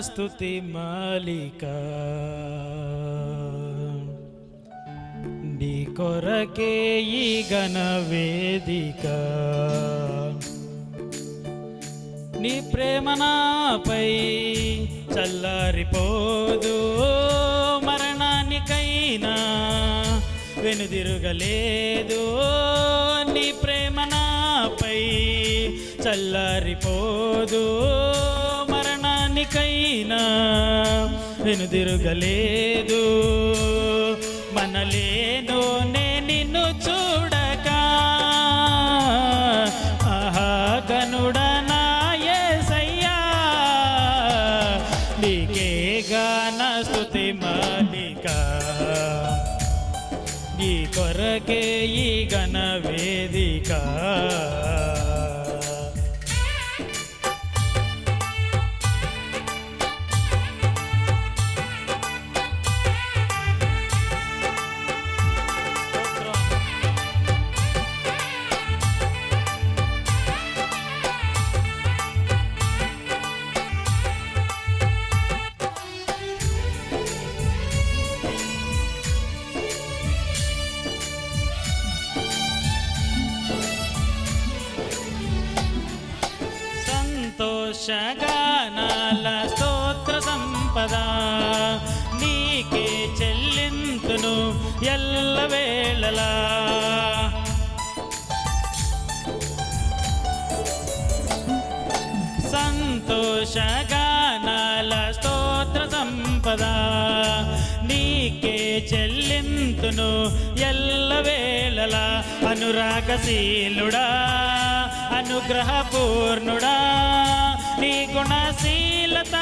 స్తుతి మాలిక. నీ కొరకే ఈ గణ వేదిక. నీ ప్రేమ నాపై చల్లారిపోదు. మరణానికైనా వెనుదిరుగలేదు. నీ ప్రేమ నాపై చల్లారిపోదు. మరణానికైనా వెనుదిరుగలేదు. మనలేను నే నిన్ను చూడక. ఆహా గనుడనా యేసయ్యా నీకే గాన స్తుతి మాలిక. నీ కొరకే ఈ గణ వేదిక. సంతోషగానాల స్తోత్ర సంపద. నీకే చెల్లింతును ఎల్లవేళలా. సంతోషగానాల స్తోత్ర సంపదా. నీకే చెల్లింతును ఎల్లవేళలా అనురాగశీలుడా అనుగ్రహపూర్ణుడా. నీ గుణశీలత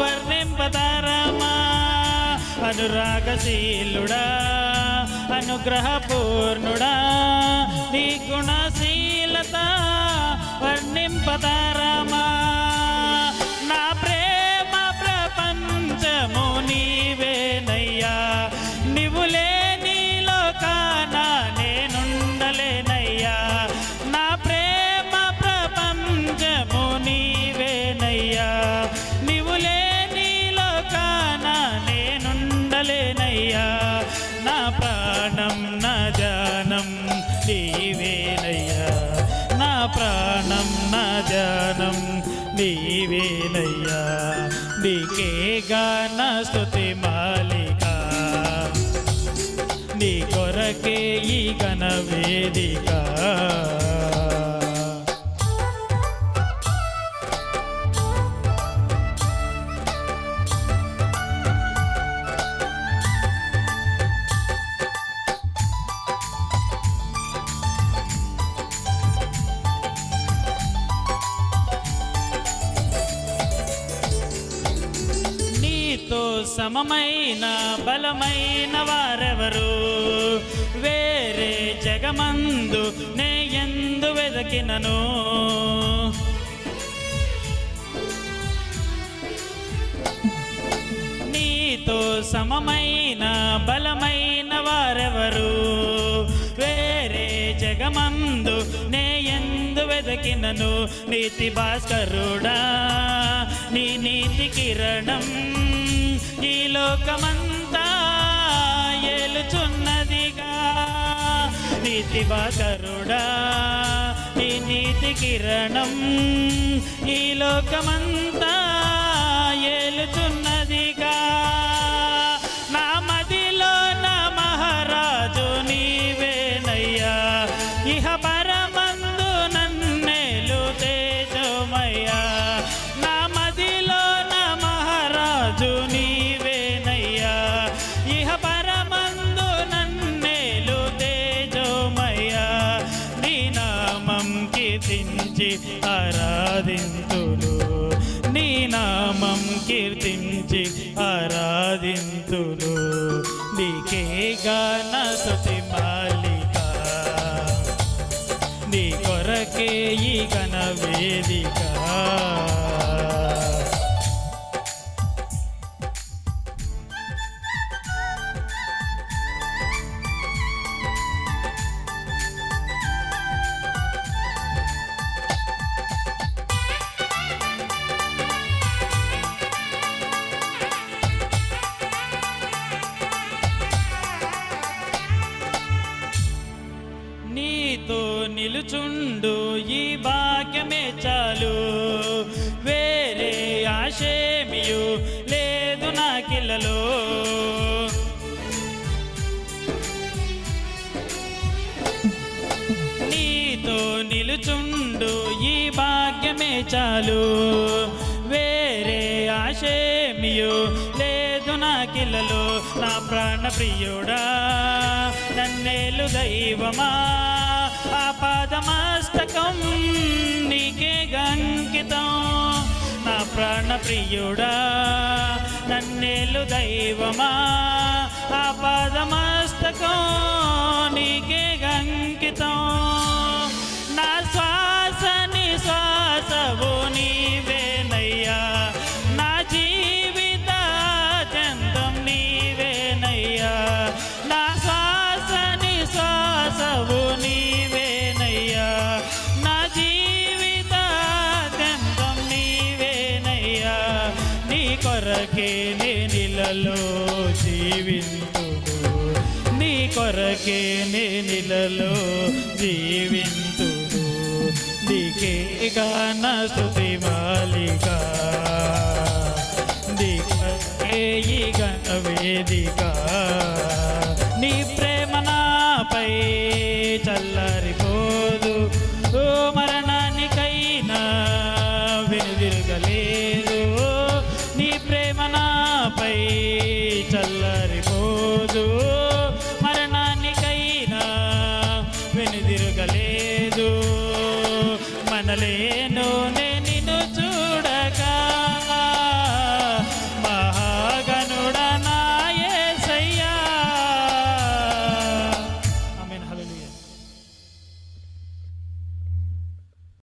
వర్ణింపతరమా అనురాగశీలుడా అనుగ్రహపూర్ణుడా. నీ గుణశీలత వర్ణింపతరమా ప్రాణం నా జానం నీవేనయ్యా నీకే గాన స్థుతి మాలిక నీ కొరకే ఈ గణ వేదిక సమమైన బలమైన వారెవరు? వేరే జగమందు నే ఎందు వెదకినను. నీతో సమమైన బలమైన వారెవరు? వేరే జగమందు నే ఎందు వెదకినను. నీతి భాస్కరుడా నీ నీతి కిరణం ఈ లోకమంతా ఏలుచున్నదిగా. నీతి భాస్కరుడా నీ నీతి కిరణం ఈ లోకమంతా ఏలుచున్న నామం కీర్తించి ఆరాధింతులు. నీకే గాన స్తుతి మాలిక చుండు ఈ భాగ్యమే చాలు. వేరే ఆశేమియు లేదు నా కిల్లలో. నీతో నిలుచుండు ఈ భాగ్యమే చాలు. వేరే ఆశేమియు లేదు నా కిల్లలో. నా ప్రాణ ప్రియుడా నన్నేలు దైవమా? ఆపాదమస్తకం నీకే గంకితం. నా ప్రాణప్రియుడా నన్నేలు దైవమా? ఆపాదమస్తకం నీకే గంకితం. నీలలో జీవింతుడు నీ కొరకే నీ నీలలో జీవింతుడు దికే గాన స్థుతి మాలిక. దికే గణ వేదిక. నీ ప్రేమ నాపై చల్లారిపోదు. మరణానికైనా వెనుదిరగలేదు